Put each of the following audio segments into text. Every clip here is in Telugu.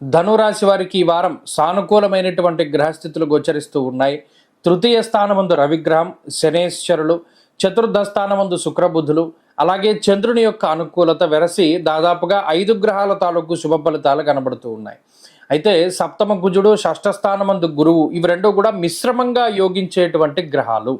ధనురాశి వారికి ఈ వారం సానుకూలమైనటువంటి గ్రహస్థితులు గోచరిస్తూ ఉన్నాయి. తృతీయ స్థానమందు రవిగ్రహం శనేశ్వరులు చతుర్థ స్థానమందు శుక్రబుధులు అలాగే చంద్రుని యొక్క అనుకూలత వెరసి దాదాపుగా ఐదు గ్రహాల తాలూకు శుభ ఫలితాలు కనబడుతూ ఉన్నాయి. అయితే సప్తమ కుజుడు షష్ఠ స్థానమందు గురువు ఇవి రెండు కూడా మిశ్రమంగా యోగించేటువంటి గ్రహాలు.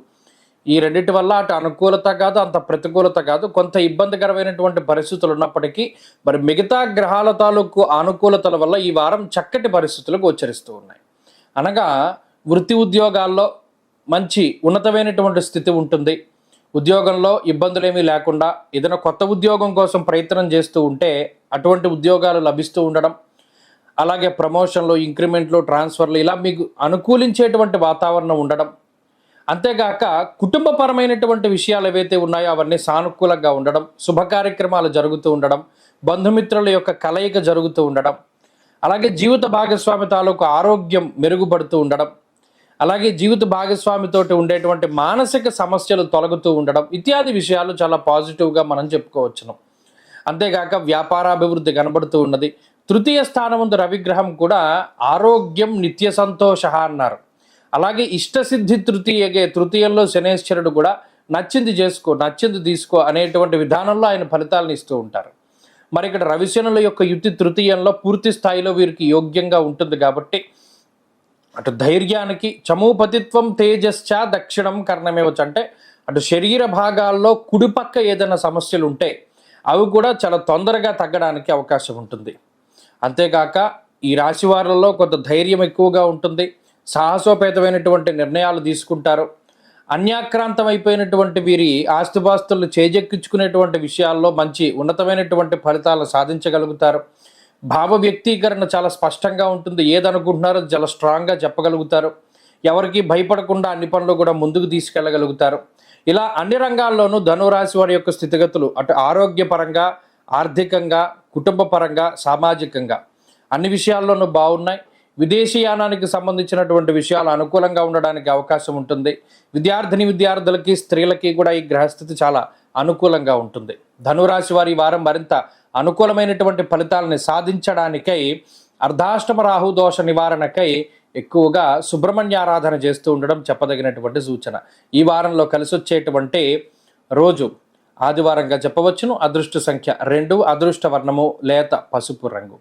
ఈ రెండింటి వల్ల అటు అనుకూలత కాదు అంత ప్రతికూలత కాదు. కొంత ఇబ్బందికరమైనటువంటి పరిస్థితులు ఉన్నప్పటికీ మరి మిగతా గ్రహాల తాలూకు అనుకూలతల వల్ల ఈ వారం చక్కటి పరిస్థితులు గోచరిస్తూ ఉన్నాయి. అనగా వృత్తి ఉద్యోగాల్లో మంచి ఉన్నతమైనటువంటి స్థితి ఉంటుంది. ఉద్యోగంలో ఇబ్బందులేమీ లేకుండా ఏదైనా కొత్త ఉద్యోగం కోసం ప్రయత్నం చేస్తూ ఉంటే అటువంటి ఉద్యోగాలు లభిస్తూ ఉండడం అలాగే ప్రమోషన్లు ఇంక్రిమెంట్లు ట్రాన్స్ఫర్లు ఇలా మీకు అనుకూలించేటువంటి వాతావరణం ఉండడం అంతేగాక కుటుంబపరమైనటువంటి విషయాలు ఏవైతే ఉన్నాయో అవన్నీ సానుకూలంగా ఉండడం శుభ కార్యక్రమాలు జరుగుతూ ఉండడం బంధుమిత్రుల యొక్క కలయిక జరుగుతూ ఉండడం అలాగే జీవిత భాగస్వామి తాలూకు ఆరోగ్యం మెరుగుపడుతూ ఉండడం అలాగే జీవిత భాగస్వామితోటి ఉండేటువంటి మానసిక సమస్యలు తొలగుతూ ఉండడం ఇత్యాది విషయాలు చాలా పాజిటివ్గా మనం చెప్పుకోవచ్చును. అంతేగాక వ్యాపారాభివృద్ధి కనబడుతూ ఉన్నది. తృతీయ స్థానముందు రవిగ్రహం కూడా ఆరోగ్యం నిత్య సంతోష అన్నారు. అలాగే ఇష్టసిద్ధి తృతీయగే తృతీయంలో శనేశ్వరుడు కూడా నచ్చింది చేసుకో నచ్చింది తీసుకో అనేటువంటి విధానంలో ఆయన ఫలితాలను ఇస్తూ ఉంటారు. మరి ఇక్కడ రవిశనుల యొక్క యుతి తృతీయంలో పూర్తి స్థాయిలో వీరికి యోగ్యంగా ఉంటుంది కాబట్టి అటు ధైర్యానికి చమూపతిత్వం తేజశ్చ దక్షిణం కర్ణమేవచ్చు అంటే అటు శరీర భాగాల్లో కుడిపక్క ఏదైనా సమస్యలు ఉంటే అవి కూడా చాలా తొందరగా తగ్గడానికి అవకాశం ఉంటుంది. అంతేకాక ఈ రాశి వారిలో కొంత ధైర్యం ఎక్కువగా ఉంటుంది. సాహసోపేతమైనటువంటి నిర్ణయాలు తీసుకుంటారు. అన్యాక్రాంతం అయిపోయినటువంటి వీరి ఆస్తిపాస్తులు చేజెక్కించుకునేటువంటి విషయాల్లో మంచి ఉన్నతమైనటువంటి ఫలితాలను సాధించగలుగుతారు. భావ వ్యక్తీకరణ చాలా స్పష్టంగా ఉంటుంది. ఏదనుకుంటున్నారో చాలా స్ట్రాంగ్గా చెప్పగలుగుతారు. ఎవరికి భయపడకుండా అన్ని పనులు కూడా ముందుకు తీసుకెళ్ళగలుగుతారు. ఇలా అన్ని రంగాల్లోనూ ధనురాశి వారి యొక్క స్థితిగతులు అటు ఆరోగ్యపరంగా ఆర్థికంగా కుటుంబపరంగా సామాజికంగా అన్ని విషయాల్లోనూ బాగున్నాయి. విదేశీయానానికి సంబంధించినటువంటి విషయాలు అనుకూలంగా ఉండడానికి అవకాశం ఉంటుంది. విద్యార్థిని విద్యార్థులకి స్త్రీలకి కూడా ఈ గ్రహస్థితి చాలా అనుకూలంగా ఉంటుంది. ధనురాశి వారి వారం మరింత అనుకూలమైనటువంటి ఫలితాలని సాధించడానికై అర్ధాష్టమ రాహు దోష నివారణకై ఎక్కువగా సుబ్రహ్మణ్య ఆరాధన చేస్తూ ఉండడం చెప్పదగినటువంటి సూచన. ఈ వారంలో కలిసి వచ్చేటువంటి రోజు ఆదివారంగా చెప్పవచ్చును. అదృష్ట సంఖ్య రెండు అదృష్ట వర్ణము లేత పసుపు రంగు.